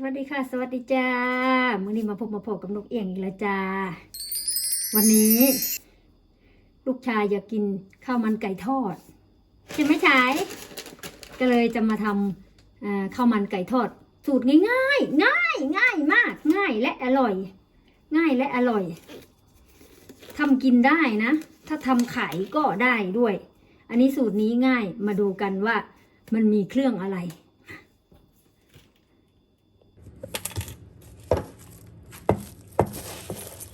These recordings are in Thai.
สวัสดีค่ะ สวัสดีจ้ามื่อนี้มาพบมาพบกับนกเอียงอีกแล้วจ้า วันนี้ ลูกชายอยากกินข้าวมันไก่ทอดใช่ไหมชายก็เลยจะมาทำข้าวมันไก่ทอด สูตรง่ายๆง่ายง่ายมาก ง่ายและอร่อย ง่ายและอร่อยทำกินได้นะ ถ้าทำขายก็ได้ด้วย อันนี้สูตรนี้ง่ายมาดูกันว่ามันมีเครื่องอะไร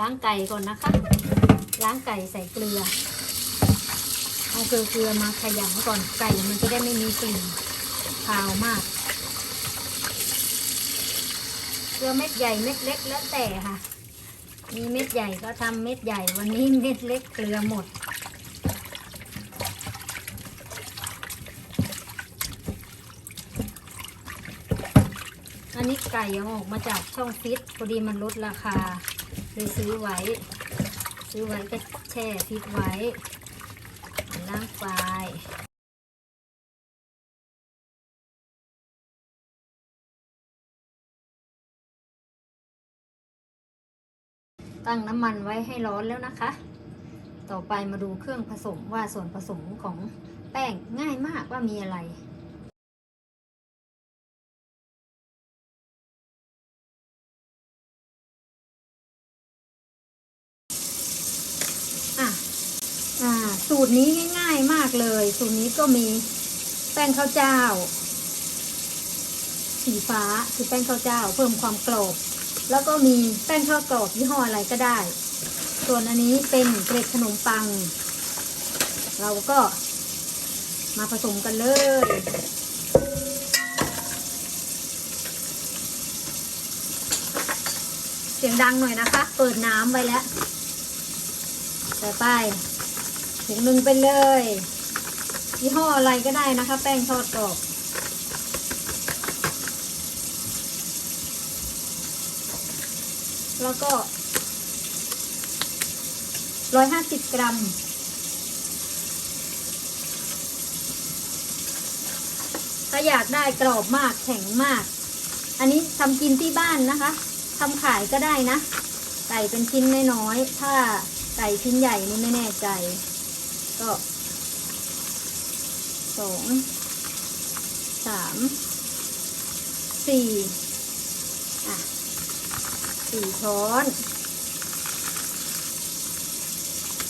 ล้างไก่ก่อนนะคะ ล้างไก่ใส่เกลือ เอาเกลือเกลือมาขยำก่อนไก่มันจะได้ไม่มีกลิ่นคาวมาก เกลือเม็ดใหญ่เม็ดเล็กแล้วแต่ค่ะ มีเม็ดใหญ่ก็ทำเม็ดใหญ่วันนี้เม็ดเล็กเกลือหมดอันนี้ไก่เอาออกมาจากช่องฟิตพอดีมันลดราคา เลยซื้อไว้ ซื้อไว้ก็แช่ฟิตไว้ล้างไปตั้งน้ำมันไว้ให้ร้อนแล้วนะคะ ต่อไปมาดูเครื่องผสมว่าส่วนผสมของแป้งง่ายมากว่ามีอะไร อะ อ่า สูตรนี้ง่ายๆมากเลย สูตรนี้ก็มีแป้งข้าวเจ้า สีฟ้าคือแป้งข้าวเจ้า เพิ่มความกรอบแล้วก็มีแป้งทอดกรอบยี่ห้ออะไรก็ได้ ส่วนอันนี้เป็นเกล็ดขนมปัง เราก็มาผสมกันเลยเสียงดังหน่อยนะคะ เปิดน้ำไว้แล้วใส่ไปถุงหนึ่งไปเลย ยี่ห้ออะไรก็ได้นะคะ แป้งทอดกรอบแล้วก็ร้อยห้าสิบกรัม ถ้าอยากได้กรอบมากแข็งมาก อันนี้ทำกินที่บ้านนะคะทำขายก็ได้นะ ไก่เป็นชิ้นน้อยๆ ถ้าไก่ชิ้นใหญ่นี่ไม่แน่ใจ ก็ สองสามสี่อะสี่ช้อน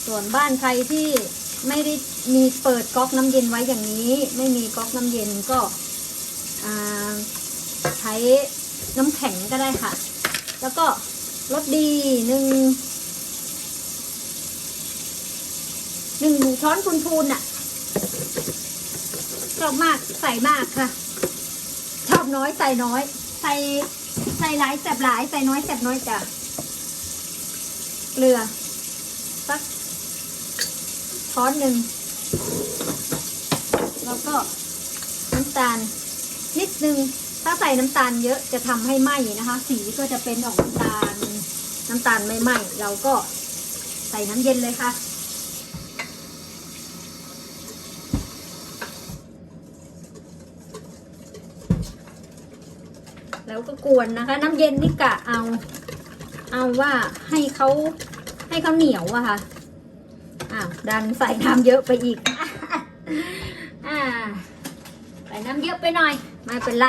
ส่วนบ้านใครที่ไม่ได้มีเปิดก๊อกน้ำเย็นไว้อย่างนี้ ไม่มีก๊อกน้ำเย็นก็ใช้น้ำแข็งก็ได้ค่ะ แล้วก็รสดีหนึ่งหนึ่งช้อนพูนๆน่ะ ชอบมากใส่มากค่ะ ชอบน้อยใส่น้อย ใส่ใส่หลายแสบหลายใส่น้อยแสบน้อยจ้ะเกลือสักช้อนหนึ่งแล้วก็น้ำตาลนิดนึงถ้าใส่น้ำตาลเยอะจะทำให้ไหม้นะคะ สีก็จะเป็นออกน้ำตาลน้ำตาลไม่ไหม้เราก็ใส่น้ำเย็นเลยค่ะ แล้วก็กวนนะคะ น้ำเย็นนี่กะเอา เอาว่าให้เขาให้เขาเหนียวอะค่ะอ้าวดันใส่น้ำเยอะไปอีกอ่าใส่น้ำเยอะไปหน่อย ไม่เป็นไร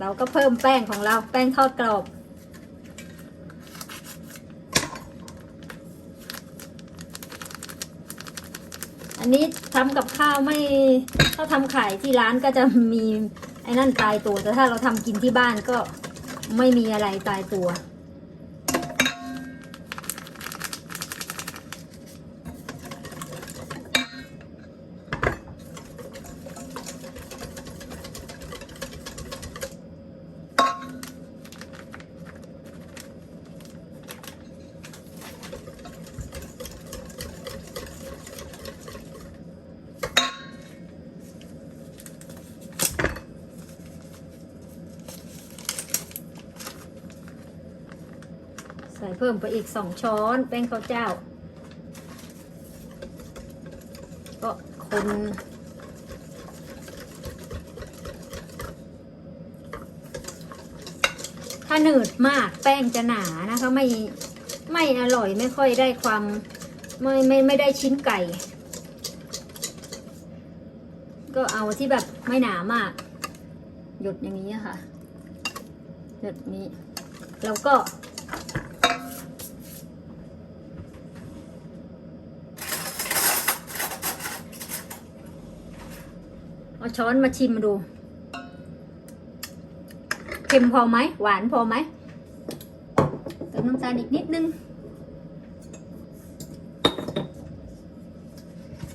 เราก็เพิ่มแป้งของเราแป้งทอดกรอบอันนี้ทำกับข้าวไม่ถ้าทำขายที่ร้านก็จะมี ไอ้นั่นตายตัว แต่ถ้าเราทำกินที่บ้านก็ไม่มีอะไรตายตัว อีกสองช้อนแป้งข้าวเจ้า ก็คนถ้าหนืดมากแป้งจะหนานะคะไม่ไม่อร่อยไม่ค่อยได้ความไม่ไม่ไม่ได้ชิ้นไก่ ก็เอาที่แบบไม่หนามาก หยดอย่างนี้ค่ะ หยดนี้ แล้วก็ เอาช้อนมาชิมดู เค็มพอไหม หวานพอไหมเติมน้ำตาลอีกนิดนึง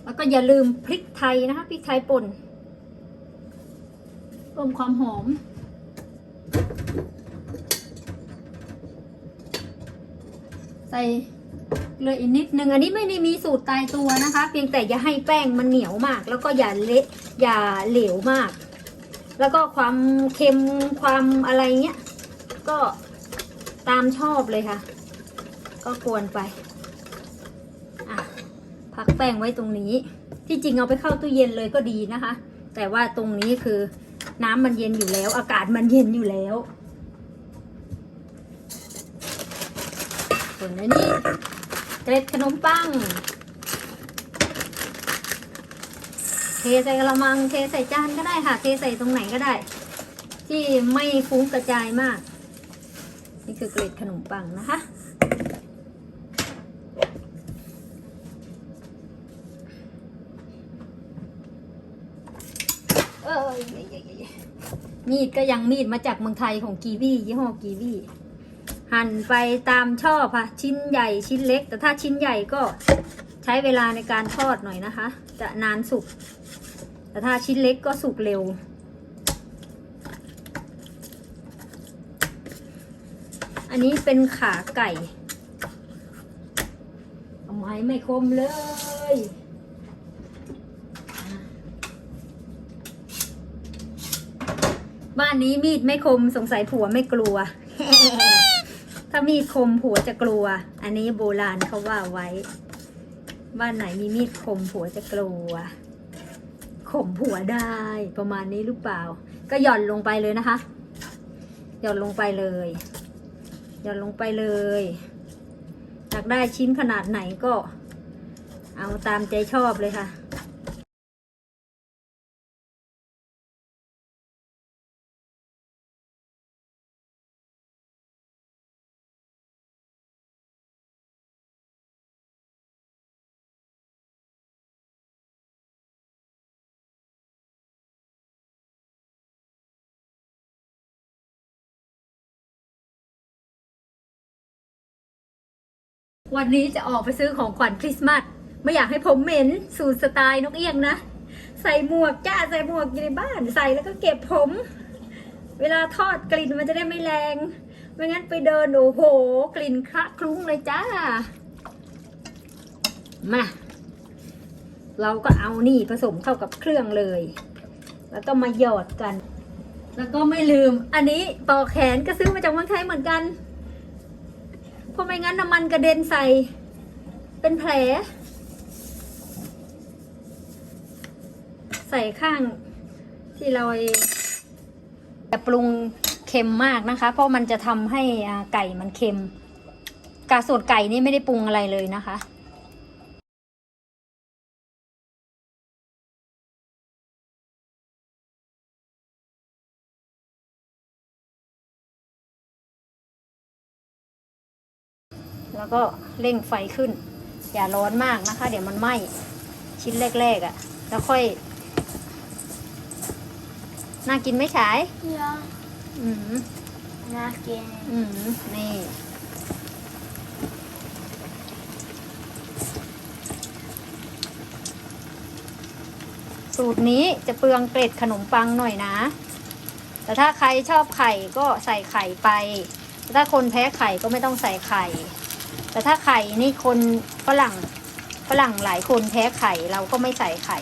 แล้วก็อย่าลืมพริกไทยนะคะพริกไทยป่นเพิ่มความหอมใส่ เลยอีกนิดนึงอันนี้ไม่ได้มีสูตรตายตัวนะคะ เพียงแต่อย่าให้แป้งมันเหนียวมาก แล้วก็อย่าเละอย่าเหลวมาก แล้วก็ความเค็มความอะไรเงี้ยก็ตามชอบเลยค่ะ ก็กวนไปอะพักแป้งไว้ตรงนี้ ที่จริงเอาไปเข้าตู้เย็นเลยก็ดีนะคะ แต่ว่าตรงนี้คือน้ำมันเย็นอยู่แล้ว อากาศมันเย็นอยู่แล้วส่วนอันนี้ เกล็ดขนมปัง เทใส่กระมัง เทใส่จานก็ได้ค่ะ เทใส่ตรงไหนก็ได้ ที่ไม่ฟุ้งกระจายมาก นี่คือเกล็ดขนมปังนะคะเอ้ยมีดก็ยังมีดมาจากเมืองไทยของกีวียี่ห้อกีวี หั่นไปตามชอบค่ะชิ้นใหญ่ชิ้นเล็ก แต่ถ้าชิ้นใหญ่ก็ใช้เวลาในการทอดหน่อยนะคะ จะนานสุก แต่ถ้าชิ้นเล็กก็สุกเร็ว อันนี้เป็นขาไก่เอาไม้ไม่คมเลยบ้านนี้มีดไม่คมสงสัยผัวไม่กลัว ถ้ามีดคมผัวจะกลัว อันนี้โบราณเขาว่าไว้ บ้านไหนมีมีดคมผัวจะกลัวข่มผัวได้ประมาณนี้หรือเปล่า ก็หย่อนลงไปเลยนะคะ หย่อนลงไปเลย หย่อนลงไปเลยอยากได้ชิ้นขนาดไหนก็ เอาตามใจชอบเลยค่ะ วันนี้จะออกไปซื้อของขวัญคริสต์มาสไม่อยากให้ผมเหม็นสูตรสไตล์นกเอี้ยงนะ ใส่หมวกจ้าใส่หมวกอยู่ในบ้านใส่แล้วก็เก็บผม เวลาทอดกลิ่นมันจะได้ไม่แรงไม่งั้นไปเดินโอ้โห กลิ่นคละคลุ้งเลยจ้า มา เราก็เอานี่ผสมเข้ากับเครื่องเลย แล้วก็มาหยอดกัน แล้วก็ไม่ลืม อันนี้ปอกแขนก็ซื้อมาจากเมืองไทยเหมือนกัน เพราะไม่งั้นน้ำมันกระเด็นใส่ เป็นแผล ใส่ข้างที่เราจะปรุงเค็มมากนะคะ เพราะมันจะทำให้อาไก่มันเค็ม กาส่วนไก่นี่ไม่ได้ปรุงอะไรเลยนะคะ ก็เร่งไฟขึ้น อย่าร้อนมากนะคะ เดี๋ยวมันไหม้ชิ้นแรกๆอะ่ะ แล้วค่อย น่ากินไหมฉาย Ja, อืม naken. อืมนี่สูตรนี้จะเปลืองเกล็ดขนมปังหน่อยนะ แต่ถ้าใครชอบไข่ก็ใส่ไข่ไปแต่ถ้าคนแพ้ไข่ก็ไม่ต้องใส่ไข่ แต่ถ้าไข่นี่คนฝรั่งฝรั่งหลายคนแพ้ไข่เราก็ไม่ใส่ไข่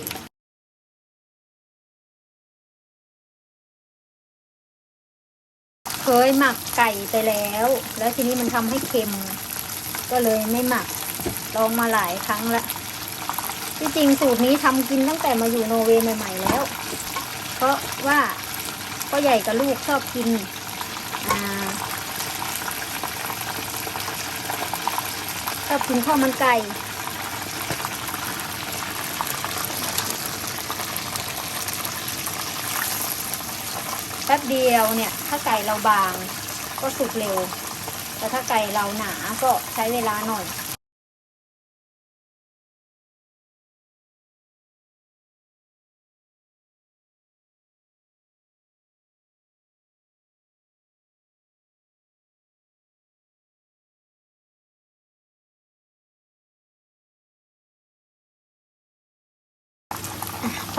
เคยหมักไก่ไปแล้ว แล้วทีนี้มันทำให้เค็ม ก็เลยไม่หมักลองมาหลายครั้งล้วที่จริงสูตรนี้ทำกินตั้งแต่มาอยู่โนเวย์ใหม่ ๆ แล้ว เพราะว่าพ่อใหญ่กับลูกชอบกิน อ่า ชอบกินข้าวมันไก่แป๊บเดียวเนี่ย ถ้าไก่เราบางก็สุกเร็ว แต่ถ้าไก่เราหนาก็ใช้เวลาหน่อย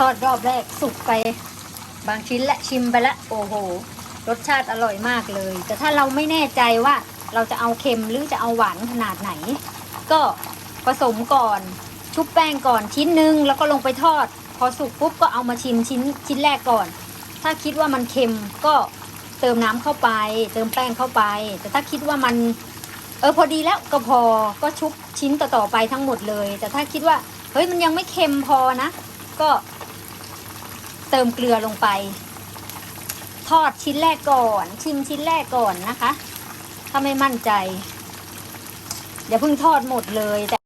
อดรอบแรกสุกไปบางชิ้นและชิมไปล้วโอ้โห รสชาติอร่อยมากเลย แต่ถ้าเราไม่แน่ใจว่าเราจะเอาเค็มหรือจะเอาหวานขนาดไหน ก็ผสมก่อนชุบแป้งก่อนชิ้นหนึ่งแล้วก็ลงไปทอด พอสุกปุ๊บก็เอามาชิมชิ้นชิ้นแรกก่อน ถ้าคิดว่ามันเค็มก็เติมน้ำเข้าไป เติมแป้งเข้าไป แต่ถ้าคิดว่ามันเออพอดีแล้วก็พอก็ชุบชิ้นต่อๆไปทั้งหมดเลย แต่ถ้าคิดว่าเฮ้ยมันยังไม่เค็มพอนะ ก็ เติมเกลือลงไป ทอดชิ้นแรกก่อน ชิมชิ้นแรกก่อนนะคะ ถ้าไม่มั่นใจอย่าเพิ่งทอดหมดเลยแต่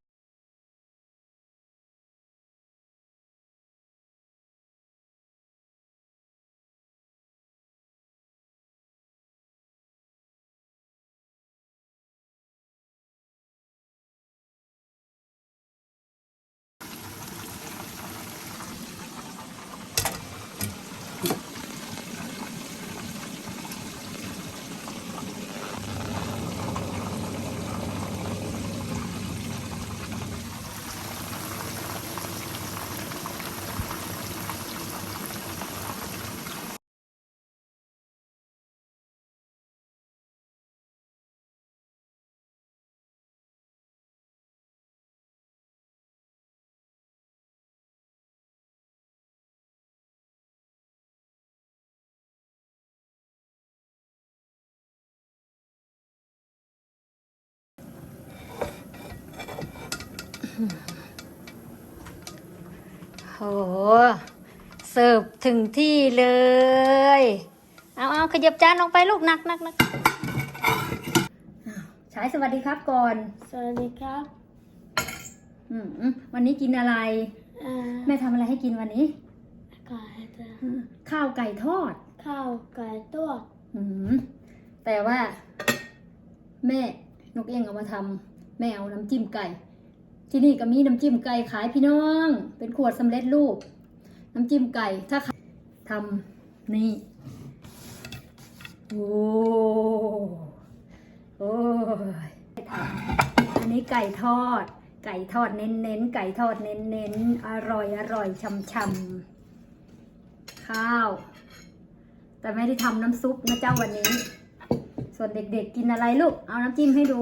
โห เสิร์ฟถึงที่เลย เอาเอาขยับจานลงไปลูกหนักหนักหนักอ้าวฉายสวัสดีครับก่อน สวัสดีครับ อืมวันนี้กินอะไรเอ่อแม่ทำอะไรให้กินวันนี้ไก่จะอืมข้าวไก่ทอด ข้าวไก่ตัวอืมแต่ว่า แม่นกเอี้ยงเอามาทำแม่เอาน้ำจิ้มไก่ ที่นี่ก็มีน้ำจิ้มไก่ขายพี่น้อง เป็นขวดสำเร็จรูป น้ำจิ้มไก่ถ้าทำนี่ โอ้โอ้ยอันนี้ไก่ทอด ไก่ทอดเน้นเน้นไก่ทอดเน้นเน้นอร่อยอร่อยช่ำช่ำข้าว แต่ไม่ได้ทำน้ำซุปนะเจ้าวันนี้ ส่วนเด็กๆกินอะไรลูก เอาน้ำจิ้มให้ดู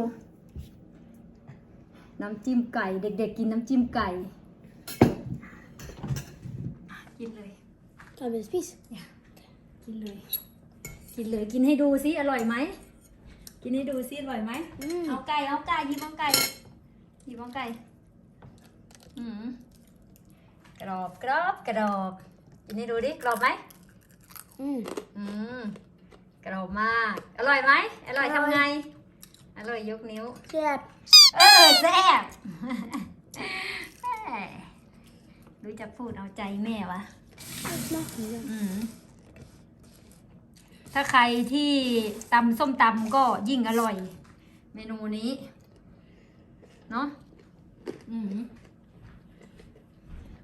น้ำจิ้มไก่ เด็กๆ กินน้ำจิ้มไก่ กินเลย Kan vi spise? กินเลย กินเลยกินให้ดูซิอร่อยไหม กินให้ดูซิอร่อยไหม Mm. เอาไก่เอาไก่หยิบเอาไก่หยิบเอาไก่อืมกรอบกรอบกรอบกินให้ดูดิกรอบไหม Mm. อืมกรอบมาก อร่อยไหมอร่อยทำไง อร่อยยกนิ้ว Kjæp. เออแซ่บรู้จักพูดเอาใจแม่วะอืมถ้าใครที่ตำส้มตำก็ยิ่งอร่อย เมนูนี้ เนาะอืม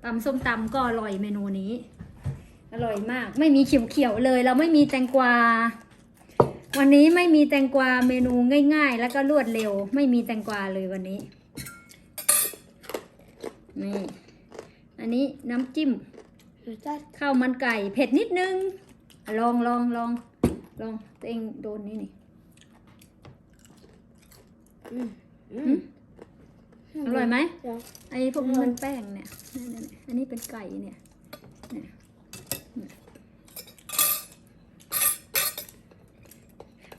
ตำส้มตำก็อร่อยเมนูนี้ อร่อยมาก ไม่มีเขียวๆเลย เราไม่มีแตงกวา วันนี้ไม่มีแตงกวาเมนูง่าย ๆ แล้วก็รวดเร็ว ไม่มีแตงกวาเลยวันนี้ นี่ อันนี้น้ำจิ้ม Hur starkt? ข้าวมันไก่เผ็ดนิดนึงอะลองลองลองลองตัวเองโดนนี่นี่ Mm. อืมอร่อยไหม Ja. ไอ้พวกนี้มันแป้งเนี่ยเนี่ยเนี่ยเนี่ย อันนี้เป็นไก่เนี่ยเนี่ยเนี่ย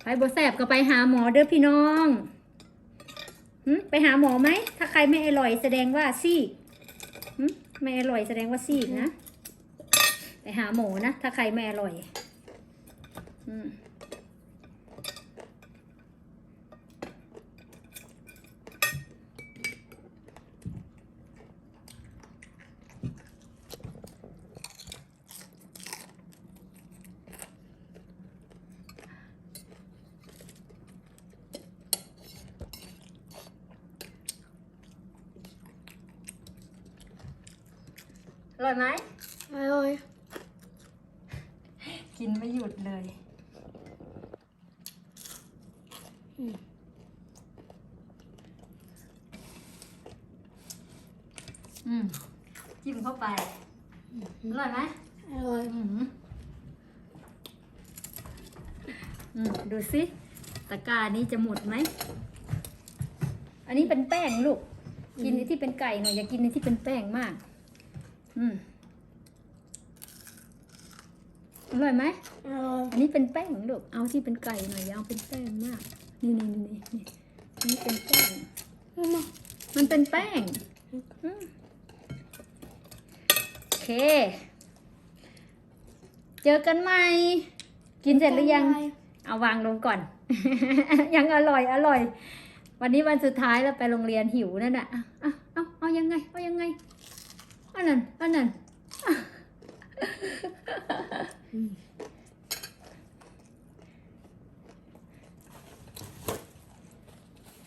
ไปบแสบก็ไปหาหมอเด้อพี่น้องไปหาหมอไหม ถ้าใครไม่อร่อยแสดงว่าซีกไม่อร่อยแสดงว่าซีกนะ ไปหาหมอนะ ถ้าใครไม่อร่อย อืม ร่อยไหมอร่อยกินไม่หยุดเลยอืมอืมจิ้มเข้าไปอร่อยไหมอร่อยอืมอืมดูสิตะกร้านี้จะหมดไหม อันนี้เป็นแป้งลูก กินในที่เป็นไก่หน่อยอย่ากินในที่เป็นแป้งมาก อืมอร่อยไหมอร่อยอันนี้เป็นแป้งลูก เอาที่เป็นไก่หน่อยอย่าเอาเป็นแป้งมาก นี่นี่นี่นี่อันนี้เป็นแป้งมามามันเป็นแป้งอืมโอเค เจอกันใหม่ กินเสร็จหรือยัง เอาวางลงก่อน ยังอร่อยอร่อย วันนี้วันสุดท้ายแล้วไปโรงเรียนหิวนั่นน่ะอะอะเอาเอายังไง เอายังไง อันนั้น อันนั้นอะ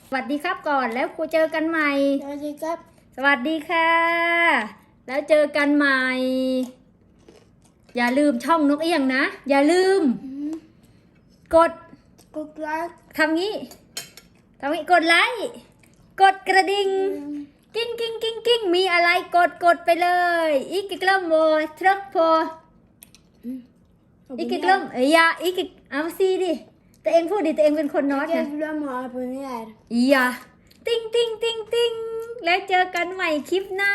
สวัสดีครับก่อนแล้วครูเจอกันใหม่ สวัสดีครับ สวัสดีค่ะ แล้วเจอกันใหม่ อย่าลืมช่องนกเอี้ยงนะ อย่าลืมอืมกด กดไลค์ทำงี้ทำงี้กดไลค์ กดกระดิ่ง กิ้งกิ้งกิ้งกิ้งมีอะไรกดกดไปเลย อีกกิกลมโมทรักพออีกกิกลมเอ้ยอยาอีกกิกเอาซีดิตัวเองพูดดิตัวเองเป็นคนนอต Jag นะ glömmer att abonnera. อย่าติ้งติ้งติ้งติ้งแล้วเจอกันใหม่คลิปหน้า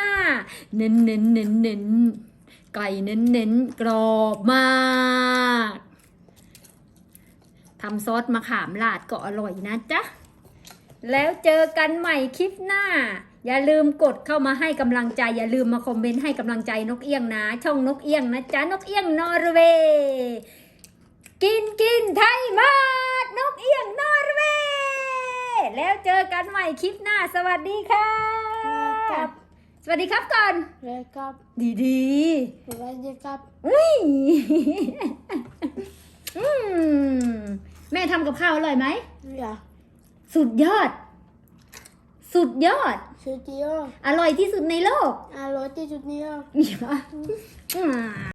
เน้นเน้นเน้นเน้นไก่เน้นเน้นกรอบมากทำซอสมะขามราดก็อร่อยนะจ๊ะ แล้วเจอกันใหม่คลิปหน้าอย่าลืมกดเข้ามาให้กำลังใจ อย่าลืมมาคอมเมนต์ให้กำลังใจนกเอี้ยงนะ ช่องนกเอี้ยงนะจ๊ะนกเอี้ยงนอร์เวย์กินกินไทยมาดนกเอี้ยงนอร์เวย์แล้วเจอกันใหม่คลิปหน้า สวัสดีค่ะ ครับ สวัสดีครับก่อน Wake up. ดีดี Wake up. ๆอุ้ยอืมแม่ทำกับข้าวอร่อยไหม Ja. สุดยอด สุดยอด 79. อร่อยที่สุดในโลก Hallå, det är 79. อืม